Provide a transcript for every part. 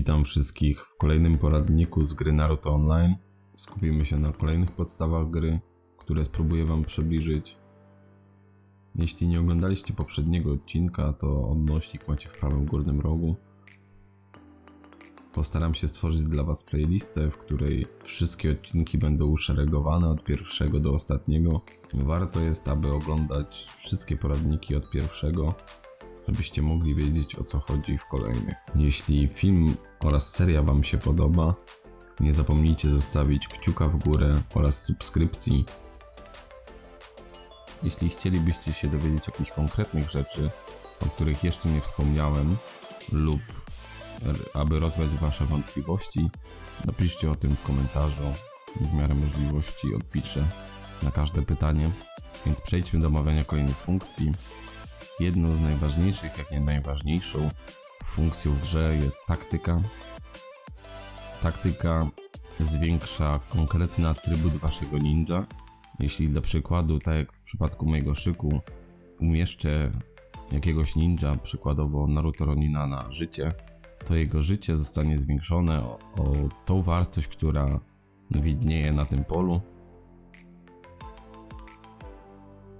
Witam wszystkich w kolejnym poradniku z gry Naruto Online. Skupimy się na kolejnych podstawach gry, które spróbuję Wam przybliżyć. Jeśli nie oglądaliście poprzedniego odcinka, to odnośnik macie w prawym górnym rogu. Postaram się stworzyć dla Was playlistę, w której wszystkie odcinki będą uszeregowane od pierwszego do ostatniego. Warto jest, aby oglądać wszystkie poradniki od pierwszego, żebyście mogli wiedzieć o co chodzi w kolejnych. Jeśli film oraz seria Wam się podoba, nie zapomnijcie zostawić kciuka w górę oraz subskrypcji. Jeśli chcielibyście się dowiedzieć jakichś konkretnych rzeczy, o których jeszcze nie wspomniałem, lub aby rozwiać Wasze wątpliwości, napiszcie o tym w komentarzu. W miarę możliwości odpiszę na każde pytanie. Więc przejdźmy do omawiania kolejnych funkcji. Jedną z najważniejszych, jak nie najważniejszą funkcją w grze jest taktyka. Taktyka zwiększa konkretny atrybut waszego ninja. Jeśli dla przykładu, tak jak w przypadku mojego szyku, umieszczę jakiegoś ninja, przykładowo Naruto Ronina na życie, to jego życie zostanie zwiększone o, o tą wartość, która widnieje na tym polu.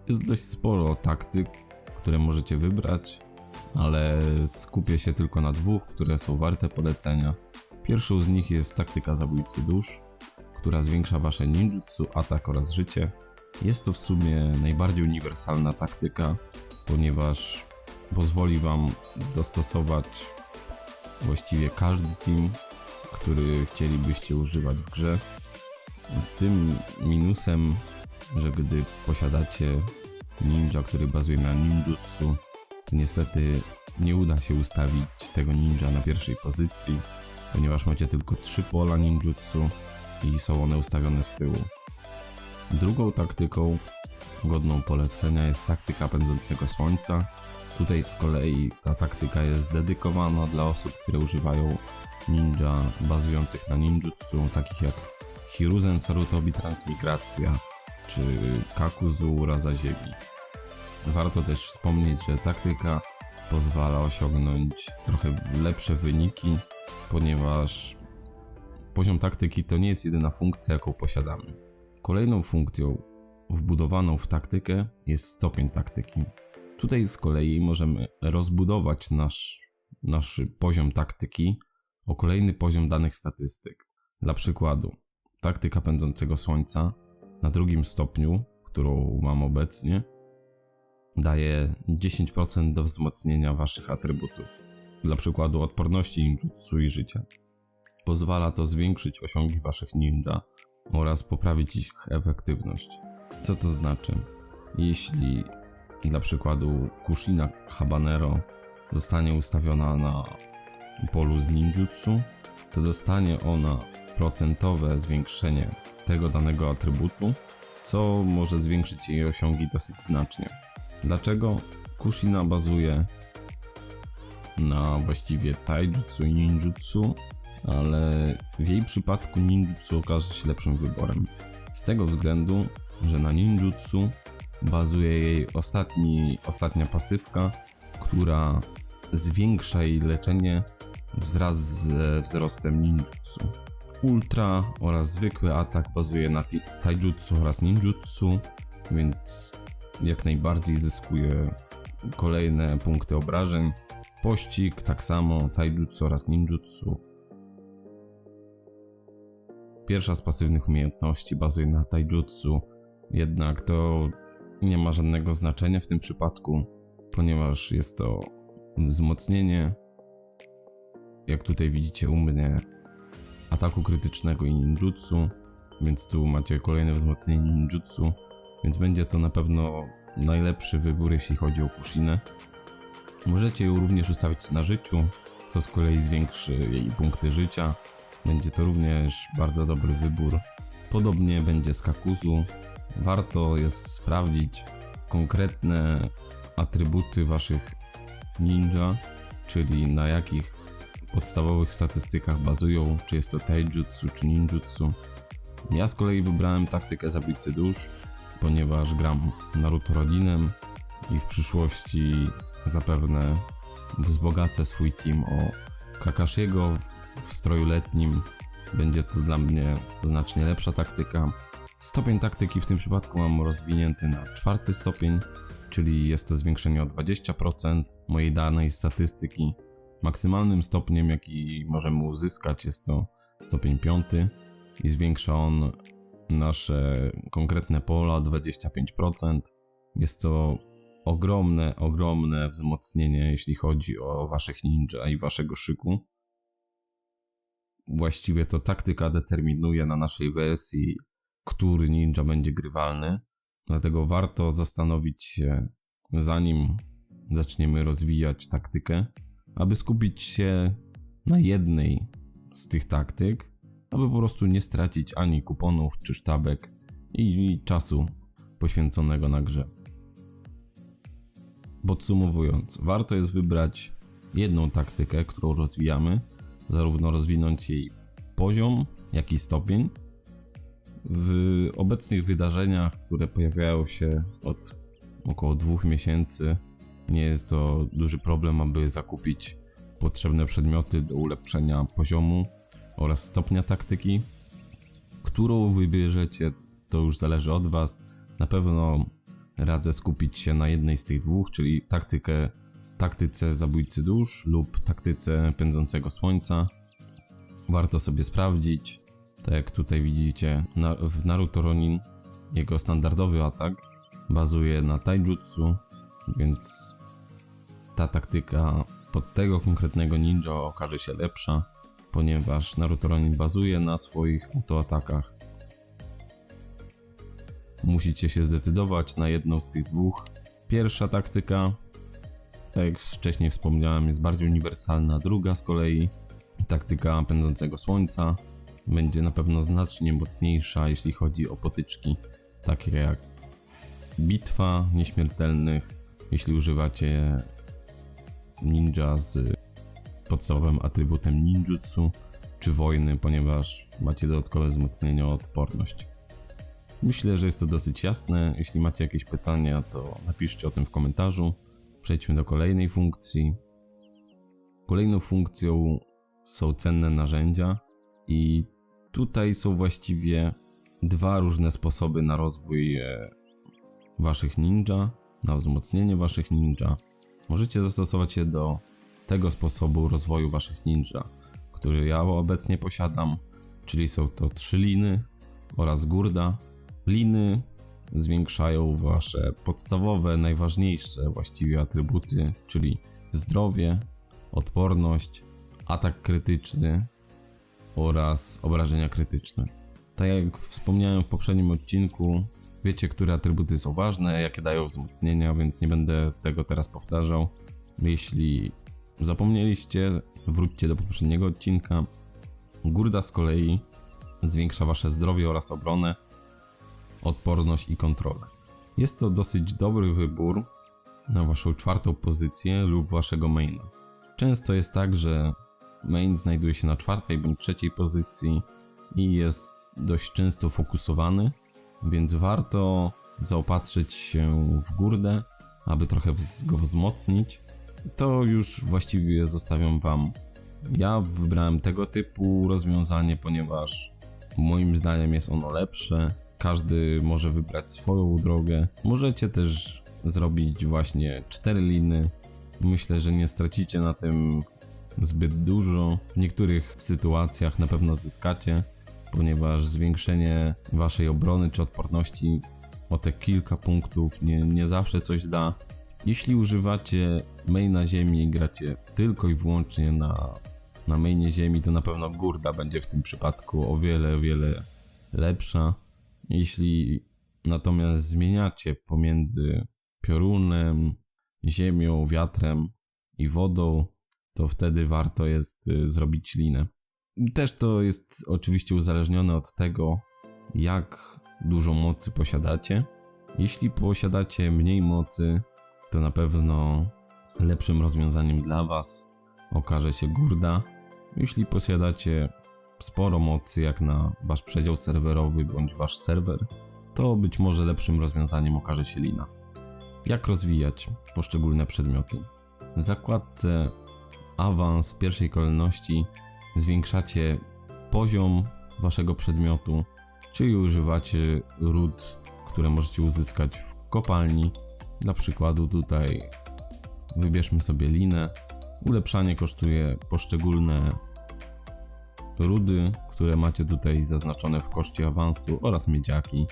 Jest dość sporo taktyk, które możecie wybrać, ale skupię się tylko na dwóch, które są warte polecenia. Pierwszą z nich jest taktyka zabójcy dusz, która zwiększa wasze ninjutsu, atak oraz życie. Jest to w sumie najbardziej uniwersalna taktyka, ponieważ pozwoli wam dostosować właściwie każdy team, który chcielibyście używać w grze. Z tym minusem, że gdy posiadacie ninja, który bazuje na ninjutsu, niestety nie uda się ustawić tego ninja na pierwszej pozycji, ponieważ macie tylko trzy pola ninjutsu i są one ustawione z tyłu. Drugą taktyką godną polecenia jest taktyka pędzącego słońca. Tutaj z kolei ta taktyka jest dedykowana dla osób, które używają ninja bazujących na ninjutsu, takich jak Hiruzen Sarutobi Transmigracja czy Kakuzu Raza Ziemi. Warto też wspomnieć, że taktyka pozwala osiągnąć trochę lepsze wyniki, ponieważ poziom taktyki to nie jest jedyna funkcja, jaką posiadamy. Kolejną funkcją wbudowaną w taktykę jest stopień taktyki. Tutaj z kolei możemy rozbudować nasz, nasz poziom taktyki o kolejny poziom danych statystyk. Dla przykładu, taktyka pędzącego słońca na drugim stopniu, którą mam obecnie, daje 10% do wzmocnienia waszych atrybutów, dla przykładu odporności ninjutsu i życia. Pozwala to zwiększyć osiągi waszych ninja oraz poprawić ich efektywność. Co to znaczy? Jeśli dla przykładu Kushina Habanero zostanie ustawiona na polu z ninjutsu, to dostanie ona procentowe zwiększenie tego danego atrybutu, co może zwiększyć jej osiągi dosyć znacznie. Dlaczego? Kushina bazuje na właściwie taijutsu i ninjutsu, ale w jej przypadku ninjutsu okaże się lepszym wyborem. Z tego względu, że na ninjutsu bazuje jej ostatni, ostatnia pasywka, która zwiększa jej leczenie wraz ze wzrostem ninjutsu. Ultra oraz zwykły atak bazuje na taijutsu oraz ninjutsu, więc jak najbardziej zyskuje kolejne punkty obrażeń. Pościg tak samo, taijutsu oraz ninjutsu. Pierwsza z pasywnych umiejętności bazuje na taijutsu, jednak to nie ma żadnego znaczenia w tym przypadku, ponieważ jest to wzmocnienie, jak tutaj widzicie u mnie, ataku krytycznego i ninjutsu, więc tu macie kolejne wzmocnienie ninjutsu, więc będzie to na pewno najlepszy wybór, jeśli chodzi o Kushinę. Możecie ją również ustawić na życiu, co z kolei zwiększy jej punkty życia. Będzie to również bardzo dobry wybór. Podobnie będzie z Kakuzu. Warto jest sprawdzić konkretne atrybuty waszych ninja, czyli na jakich podstawowych statystykach bazują, czy jest to taijutsu czy ninjutsu. Ja z kolei wybrałem taktykę zabójcy dusz, ponieważ gram Naruto Rodinem i w przyszłości zapewne wzbogacę swój team o Kakashiego, w stroju letnim będzie to dla mnie znacznie lepsza taktyka. Stopień taktyki w tym przypadku mam rozwinięty na czwarty stopień, czyli jest to zwiększenie o 20% mojej danej statystyki. Maksymalnym stopniem, jaki możemy uzyskać, jest to stopień piąty i zwiększa on nasze konkretne pola o 25%. Jest to ogromne, ogromne wzmocnienie, jeśli chodzi o waszych ninja i waszego szyku. Właściwie to taktyka determinuje na naszej wersji, który ninja będzie grywalny. Dlatego warto zastanowić się, zanim zaczniemy rozwijać taktykę, aby skupić się na jednej z tych taktyk, aby po prostu nie stracić ani kuponów czy sztabek i czasu poświęconego na grze. Podsumowując, warto jest wybrać jedną taktykę, którą rozwijamy, zarówno rozwinąć jej poziom, jak i stopień. W obecnych wydarzeniach, które pojawiają się od około dwóch miesięcy, nie jest to duży problem, aby zakupić potrzebne przedmioty do ulepszenia poziomu oraz stopnia taktyki. Którą wybierzecie, to już zależy od Was. Na pewno radzę skupić się na jednej z tych dwóch, czyli taktykę, taktyce zabójcy dusz lub taktyce pędzącego słońca. Warto sobie sprawdzić, tak jak tutaj widzicie w Naruto Ronin, jego standardowy atak bazuje na taijutsu, więc ta taktyka pod tego konkretnego ninja okaże się lepsza, ponieważ Naruto Ronin bazuje na swoich autoatakach. Musicie się zdecydować na jedną z tych dwóch. Pierwsza taktyka, tak jak wcześniej wspomniałem, jest bardziej uniwersalna. Druga z kolei, taktyka pędzącego słońca, będzie na pewno znacznie mocniejsza, jeśli chodzi o potyczki, takie jak bitwa nieśmiertelnych, jeśli używacie ninja z podstawowym atrybutem ninjutsu, czy wojny, ponieważ macie dodatkowe wzmocnienie o odporność. Myślę, że jest to dosyć jasne. Jeśli macie jakieś pytania, to napiszcie o tym w komentarzu. Przejdźmy do kolejnej funkcji. Kolejną funkcją są cenne narzędzia i tutaj są właściwie dwa różne sposoby na rozwój e, waszych ninja, na wzmocnienie waszych ninja. Możecie zastosować się do tego sposobu rozwoju waszych ninja, który ja obecnie posiadam, czyli są to trzy liny oraz gurda. Liny zwiększają wasze podstawowe, najważniejsze właściwie atrybuty, czyli zdrowie, odporność, atak krytyczny oraz obrażenia krytyczne. Tak jak wspomniałem w poprzednim odcinku, wiecie, które atrybuty są ważne, jakie dają wzmocnienia, więc nie będę tego teraz powtarzał. Jeśli zapomnieliście, wróćcie do poprzedniego odcinka. Gurda z kolei zwiększa wasze zdrowie oraz obronę, odporność i kontrolę. Jest to dosyć dobry wybór na waszą czwartą pozycję lub waszego maina. Często jest tak, że main znajduje się na czwartej bądź trzeciej pozycji i jest dość często fokusowany, więc warto zaopatrzyć się w górdę, aby trochę go wzmocnić. To już właściwie zostawiam Wam. Ja wybrałem tego typu rozwiązanie, ponieważ moim zdaniem jest ono lepsze. Każdy może wybrać swoją drogę. Możecie też zrobić właśnie cztery liny. Myślę, że nie stracicie na tym zbyt dużo. W niektórych sytuacjach na pewno zyskacie, ponieważ zwiększenie waszej obrony czy odporności o te kilka punktów nie, nie zawsze coś da. Jeśli używacie maina ziemi i gracie tylko i wyłącznie na, na mainie ziemi, to na pewno górda będzie w tym przypadku o wiele, wiele lepsza. Jeśli natomiast zmieniacie pomiędzy piorunem, ziemią, wiatrem i wodą, to wtedy warto jest y, zrobić linę. Też to jest oczywiście uzależnione od tego, jak dużo mocy posiadacie. Jeśli posiadacie mniej mocy, to na pewno lepszym rozwiązaniem dla Was okaże się górda. Jeśli posiadacie sporo mocy, jak na Wasz przedział serwerowy bądź Wasz serwer, to być może lepszym rozwiązaniem okaże się lina. Jak rozwijać poszczególne przedmioty? W zakładce awans w pierwszej kolejności zwiększacie poziom waszego przedmiotu, czyli używacie ród, które możecie uzyskać w kopalni. Dla przykładu tutaj wybierzmy sobie linę. Ulepszanie kosztuje poszczególne rudy, które macie tutaj zaznaczone w koszcie awansu oraz miedziaki.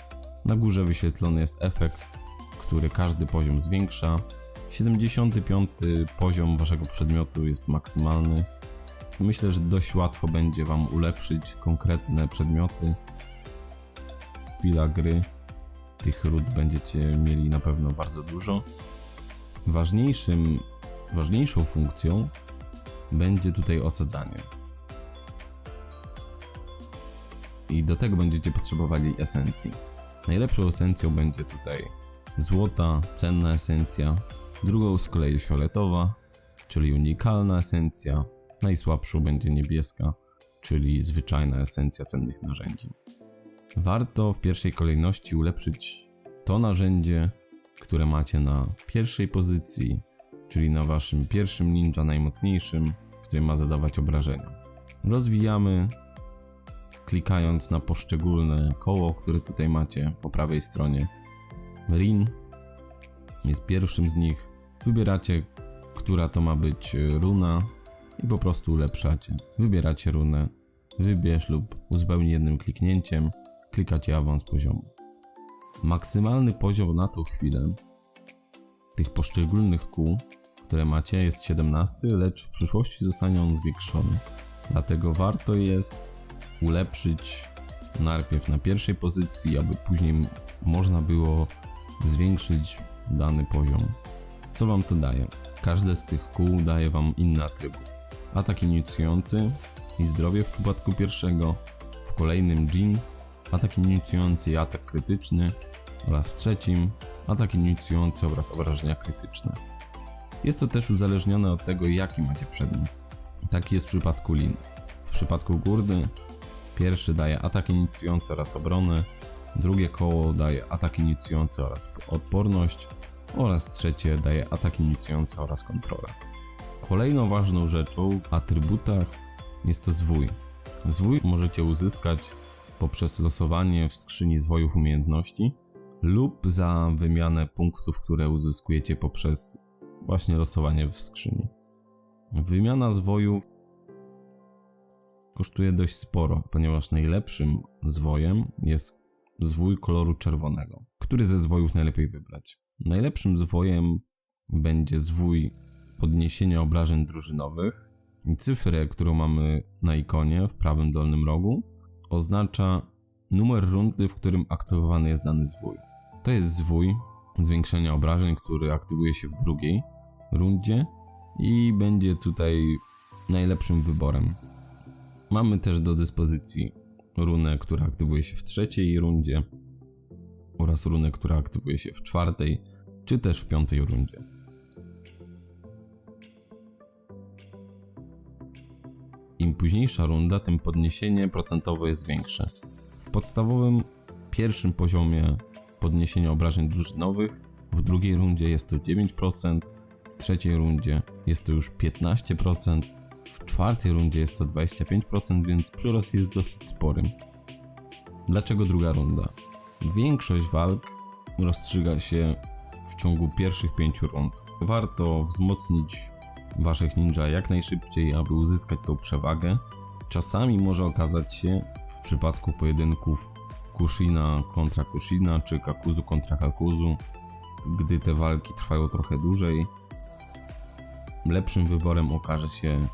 Na górze wyświetlony jest efekt, który każdy poziom zwiększa. 75 poziom waszego przedmiotu jest maksymalny. Myślę, że dość łatwo będzie wam ulepszyć konkretne przedmioty. Chwila gry. Tych ród będziecie mieli na pewno bardzo dużo. Ważniejszym, ważniejszą funkcją będzie tutaj osadzanie. I do tego będziecie potrzebowali esencji. Najlepszą esencją będzie tutaj złota, cenna esencja, drugą z kolei fioletowa, czyli unikalna esencja, najsłabszą będzie niebieska, czyli zwyczajna esencja cennych narzędzi. Warto w pierwszej kolejności ulepszyć to narzędzie, które macie na pierwszej pozycji, czyli na waszym pierwszym ninja najmocniejszym, który ma zadawać obrażenia. Rozwijamy klikając na poszczególne koło, które tutaj macie po prawej stronie. Rin jest pierwszym z nich. Wybieracie, która to ma być runa i po prostu ulepszacie. Wybieracie runę, wybierz lub uzupełnij jednym kliknięciem, klikacie awans poziomu. Maksymalny poziom na tą chwilę tych poszczególnych kół, które macie, jest 17, lecz w przyszłości zostanie on zwiększony. Dlatego warto jest ulepszyć najpierw na pierwszej pozycji, aby później można było zwiększyć dany poziom. Co wam to daje? Każde z tych kół daje wam inny atrybut. Atak inicjujący i zdrowie w przypadku pierwszego, w kolejnym Jin, atak inicjujący i atak krytyczny oraz w trzecim atak inicjujący oraz obrażenia krytyczne. Jest to też uzależnione od tego, jaki macie przedmiot. Taki jest w przypadku lin. W przypadku górny Pierwszy daje atak inicjujący oraz obronę, drugie koło daje atak inicjujący oraz odporność oraz trzecie daje atak inicjujący oraz kontrolę. Kolejną ważną rzeczą w atrybutach jest to zwój. Zwój możecie uzyskać poprzez losowanie w skrzyni zwojów umiejętności lub za wymianę punktów, które uzyskujecie poprzez właśnie losowanie w skrzyni. Wymiana zwojów kosztuje dość sporo, ponieważ najlepszym zwojem jest zwój koloru czerwonego. Który ze zwojów najlepiej wybrać? Najlepszym zwojem będzie zwój podniesienia obrażeń drużynowych. Cyfrę, którą mamy na ikonie w prawym dolnym rogu, oznacza numer rundy, w którym aktywowany jest dany zwój. To jest zwój zwiększenia obrażeń, który aktywuje się w drugiej rundzie i będzie tutaj najlepszym wyborem. Mamy też do dyspozycji runę, która aktywuje się w trzeciej rundzie oraz runę, która aktywuje się w czwartej czy też w piątej rundzie. Im późniejsza runda, tym podniesienie procentowe jest większe. W podstawowym pierwszym poziomie podniesienia obrażeń drużynowych w drugiej rundzie jest to 9%, w trzeciej rundzie jest to już 15%, w czwartej rundzie jest to 25%, więc przyrost jest dosyć sporym. Dlaczego druga runda? Większość walk rozstrzyga się w ciągu pierwszych pięciu rund. Warto wzmocnić waszych ninja jak najszybciej, aby uzyskać tą przewagę. Czasami może okazać się w przypadku pojedynków Kushina kontra Kushina czy Kakuzu kontra Kakuzu, gdy te walki trwają trochę dłużej. Lepszym wyborem okaże się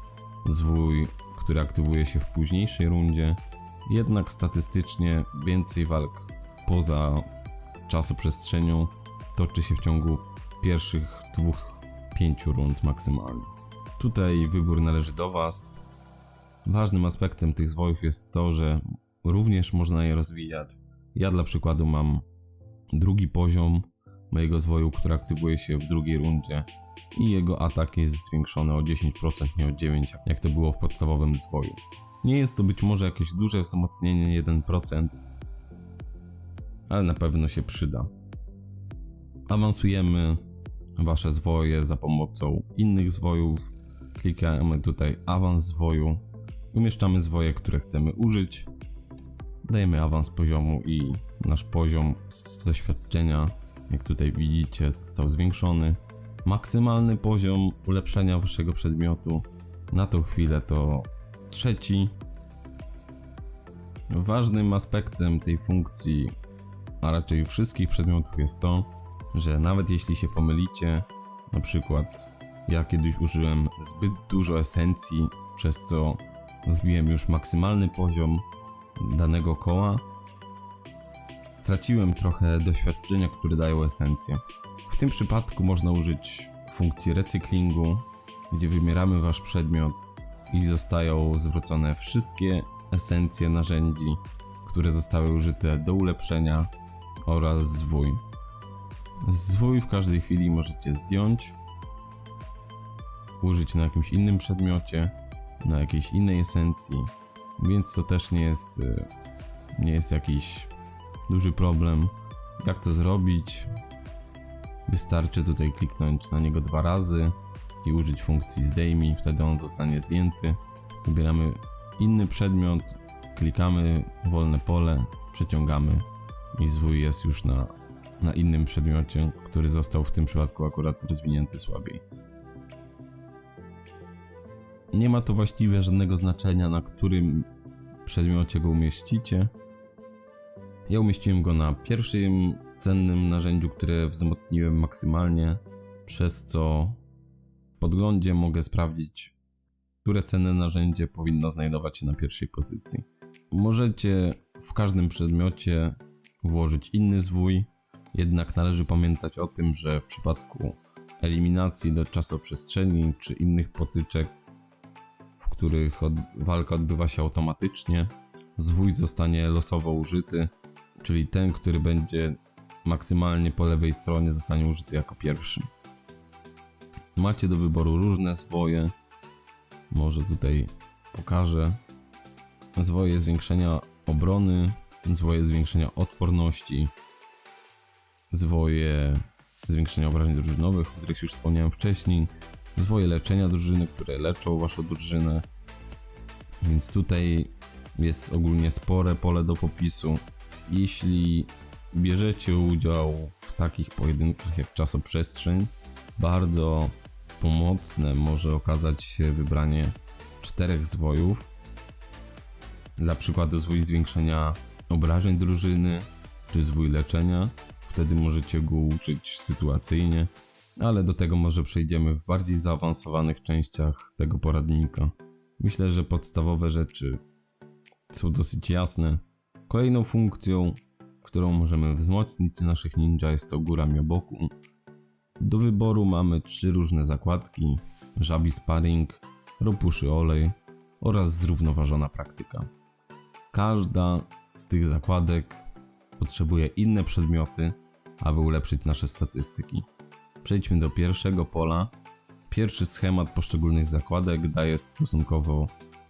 zwój, który aktywuje się w późniejszej rundzie, jednak statystycznie więcej walk poza czasoprzestrzenią toczy się w ciągu pierwszych dwóch, pięciu rund maksymalnie. Tutaj wybór należy do Was. Ważnym aspektem tych zwojów jest to, że również można je rozwijać. Ja dla przykładu mam drugi poziom mojego zwoju, który aktywuje się w drugiej rundzie i jego atak jest zwiększony o 10%, nie o 9%, jak to było w podstawowym zwoju. Nie jest to być może jakieś duże wzmocnienie 1%, ale na pewno się przyda. Awansujemy wasze zwoje za pomocą innych zwojów. Klikamy tutaj awans zwoju Umieszczamy zwoje, które chcemy użyć. Dajemy awans poziomu i nasz poziom doświadczenia, jak tutaj widzicie, został zwiększony. Maksymalny poziom ulepszenia waszego przedmiotu na tą chwilę to trzeci. Ważnym aspektem tej funkcji, a raczej wszystkich przedmiotów jest to, że nawet jeśli się pomylicie, na przykład ja kiedyś użyłem zbyt dużo esencji, przez co wbiłem już maksymalny poziom danego koła, straciłem trochę doświadczenia, które dają esencję. W tym przypadku można użyć funkcji recyklingu, gdzie wybieramy wasz przedmiot i zostają zwrócone wszystkie esencje narzędzi, które zostały użyte do ulepszenia oraz zwój. Zwój w każdej chwili możecie zdjąć, użyć na jakimś innym przedmiocie, na jakiejś innej esencji, więc to też nie jest, y, nie jest jakiś duży problem. Jak to zrobić? Wystarczy tutaj kliknąć na niego dwa razy i użyć funkcji zdejmij, wtedy on zostanie zdjęty. Wybieramy inny przedmiot, klikamy wolne pole, przeciągamy i zwój jest już na, na innym przedmiocie, który został w tym przypadku akurat rozwinięty słabiej. Nie ma to właściwie żadnego znaczenia, na którym przedmiocie go umieścicie. Ja umieściłem go na pierwszym cennym narzędziu, które wzmocniłem maksymalnie, przez co w podglądzie mogę sprawdzić, które cenne narzędzie powinno znajdować się na pierwszej pozycji. Możecie w każdym przedmiocie włożyć inny zwój, jednak należy pamiętać o tym, że w przypadku eliminacji do czasoprzestrzeni czy innych potyczek, których od, walka odbywa się automatycznie, zwój zostanie losowo użyty, czyli ten, który będzie maksymalnie po lewej stronie zostanie użyty jako pierwszy. Macie do wyboru różne zwoje. Może tutaj pokażę. Zwoje zwiększenia obrony, zwoje zwiększenia odporności, zwoje zwiększenia obrażeń drużynowych, o których już wspomniałem wcześniej, zwoje leczenia drużyny, które leczą waszą drużynę. Więc tutaj jest ogólnie spore pole do popisu. Jeśli bierzecie udział w takich pojedynkach jak czasoprzestrzeń, bardzo pomocne może okazać się wybranie czterech zwojów. Dla przykładu zwój zwiększenia obrażeń drużyny, czy zwój leczenia. Wtedy możecie go użyć sytuacyjnie, ale do tego może przejdziemy w bardziej zaawansowanych częściach tego poradnika. Myślę, że podstawowe rzeczy są dosyć jasne. Kolejną funkcją, którą możemy wzmocnić naszych ninja jest to góra mioboku. Do wyboru mamy trzy różne zakładki: żabi sparring, ropuszy olej oraz zrównoważona praktyka. Każda z tych zakładek potrzebuje inne przedmioty, aby ulepszyć nasze statystyki. Przejdźmy do pierwszego pola. Pierwszy schemat poszczególnych zakładek daje stosunkowo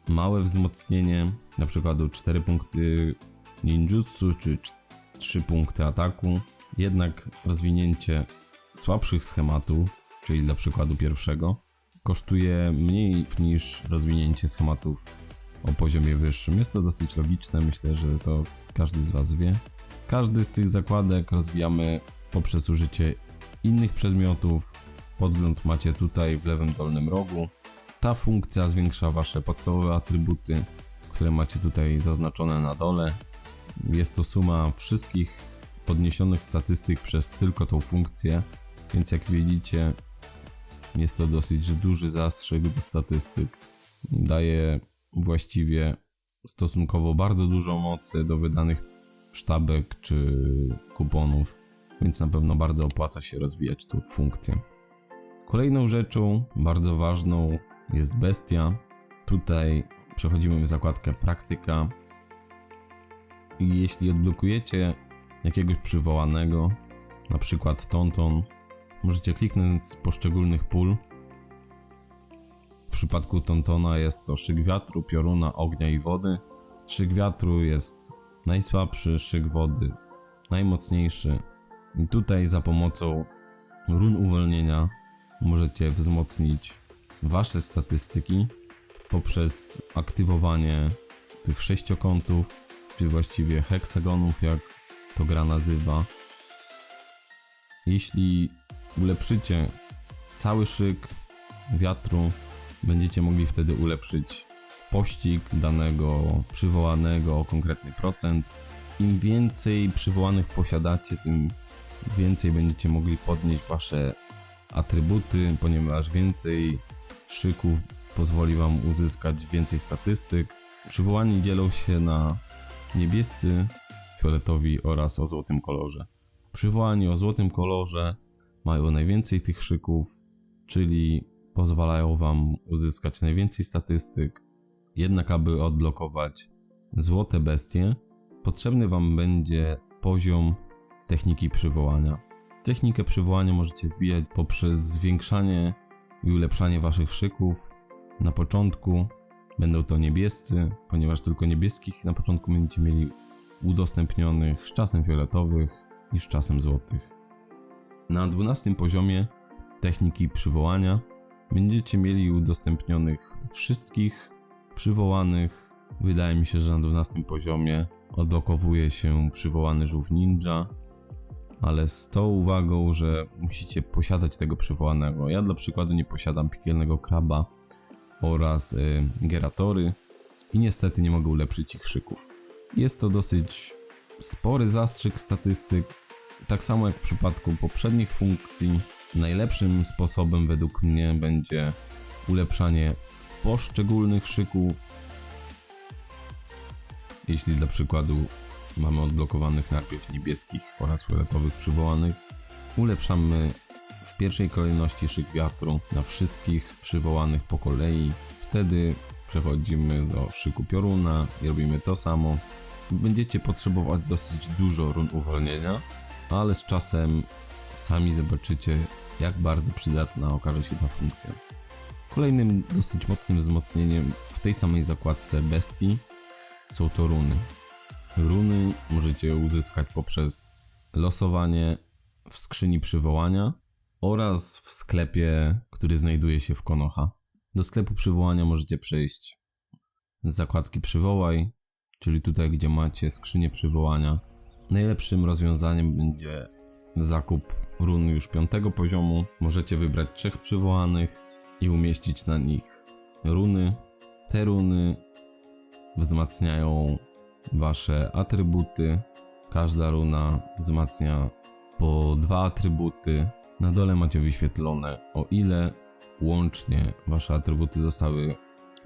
małe wzmocnienie, na przykład 4 punkty ninjutsu czy 3 punkty ataku. Jednak rozwinięcie słabszych schematów, czyli dla przykładu pierwszego, kosztuje mniej niż rozwinięcie schematów o poziomie wyższym. Jest to dosyć logiczne, myślę, że to każdy z Was wie. Każdy z tych zakładek rozwijamy poprzez użycie innych przedmiotów. Podgląd macie tutaj w lewym dolnym rogu. Ta funkcja zwiększa Wasze podstawowe atrybuty, które macie tutaj zaznaczone na dole. Jest to suma wszystkich podniesionych statystyk przez tylko tą funkcję, więc jak widzicie, jest to dosyć duży zastrzyk do statystyk. Daje właściwie stosunkowo bardzo dużo mocy do wydanych sztabek czy kuponów, więc na pewno bardzo opłaca się rozwijać tą funkcję. Kolejną rzeczą bardzo ważną jest bestia. Tutaj przechodzimy w zakładkę praktyka. I jeśli odblokujecie jakiegoś przywołanego, na przykład Tonton, możecie kliknąć z poszczególnych pól. W przypadku Tontona jest to szyk wiatru, pioruna, ognia i wody. Szyk wiatru jest najsłabszy, szyk wody najmocniejszy. I tutaj za pomocą run uwolnienia możecie wzmocnić wasze statystyki poprzez aktywowanie tych sześciokątów, czy właściwie heksagonów, jak to gra nazywa. Jeśli ulepszycie cały szyk wiatru, będziecie mogli wtedy ulepszyć pościg danego przywołanego o konkretny procent. Im więcej przywołanych posiadacie, tym więcej będziecie mogli podnieść wasze atrybuty, ponieważ więcej szyków pozwoli wam uzyskać więcej statystyk. Przywołani dzielą się na niebiescy, fioletowi oraz o złotym kolorze. Przywołani o złotym kolorze mają najwięcej tych szyków, czyli pozwalają wam uzyskać najwięcej statystyk. Jednak aby odblokować złote bestie, potrzebny wam będzie poziom techniki przywołania. Technikę przywołania możecie wbijać poprzez zwiększanie i ulepszanie waszych szyków. Na początku będą to niebiescy, ponieważ tylko niebieskich na początku będziecie mieli udostępnionych z czasem fioletowych i z czasem złotych. Na 12 poziomie techniki przywołania będziecie mieli udostępnionych wszystkich przywołanych. Wydaje mi się, że na 12 poziomie odblokowuje się przywołany żółw ninja, ale z tą uwagą, że musicie posiadać tego przywołanego. Ja dla przykładu nie posiadam piekielnego kraba oraz y, geratory i niestety nie mogę ulepszyć ich szyków. Jest to dosyć spory zastrzyk statystyk, tak samo jak w przypadku poprzednich funkcji. Najlepszym sposobem według mnie będzie ulepszanie poszczególnych szyków. Jeśli dla przykładu mamy odblokowanych najpierw niebieskich oraz fioletowych przywołanych, ulepszamy w pierwszej kolejności szyk wiatru na wszystkich przywołanych po kolei. Wtedy przechodzimy do szyku pioruna i robimy to samo. Będziecie potrzebować dosyć dużo run uwolnienia, ale z czasem sami zobaczycie, jak bardzo przydatna okaże się ta funkcja. Kolejnym dosyć mocnym wzmocnieniem w tej samej zakładce bestii są to runy. Runy możecie uzyskać poprzez losowanie w skrzyni przywołania oraz w sklepie, który znajduje się w Konoha. Do sklepu przywołania możecie przejść z zakładki przywołaj, czyli tutaj gdzie macie skrzynię przywołania. Najlepszym rozwiązaniem będzie zakup run już piątego poziomu. Możecie wybrać trzech przywołanych i umieścić na nich runy. Te runy wzmacniają wasze atrybuty. Każda runa wzmacnia po dwa atrybuty. Na dole macie wyświetlone o ile łącznie wasze atrybuty zostały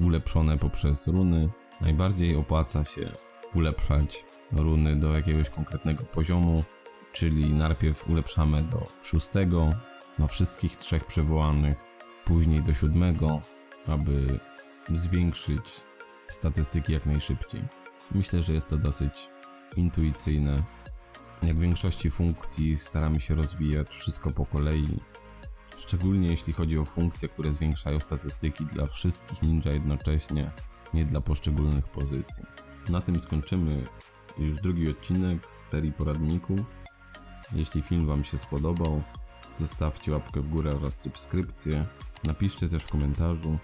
ulepszone poprzez runy. Najbardziej opłaca się ulepszać runy do jakiegoś konkretnego poziomu, czyli najpierw ulepszamy do szóstego na wszystkich trzech przywołanych, później do siódmego, aby zwiększyć statystyki jak najszybciej. Myślę, że jest to dosyć intuicyjne. Jak w większości funkcji staramy się rozwijać wszystko po kolei, szczególnie jeśli chodzi o funkcje, które zwiększają statystyki dla wszystkich ninja jednocześnie, nie dla poszczególnych pozycji. Na tym skończymy już drugi odcinek z serii poradników. Jeśli film Wam się spodobał, zostawcie łapkę w górę oraz subskrypcję. Napiszcie też w komentarzu,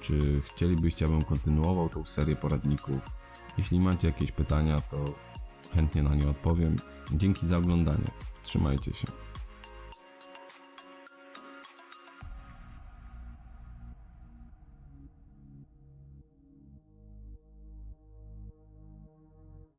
czy chcielibyście, abym kontynuował tą serię poradników. Jeśli macie jakieś pytania, to chętnie na nie odpowiem. Dzięki za oglądanie. Trzymajcie się.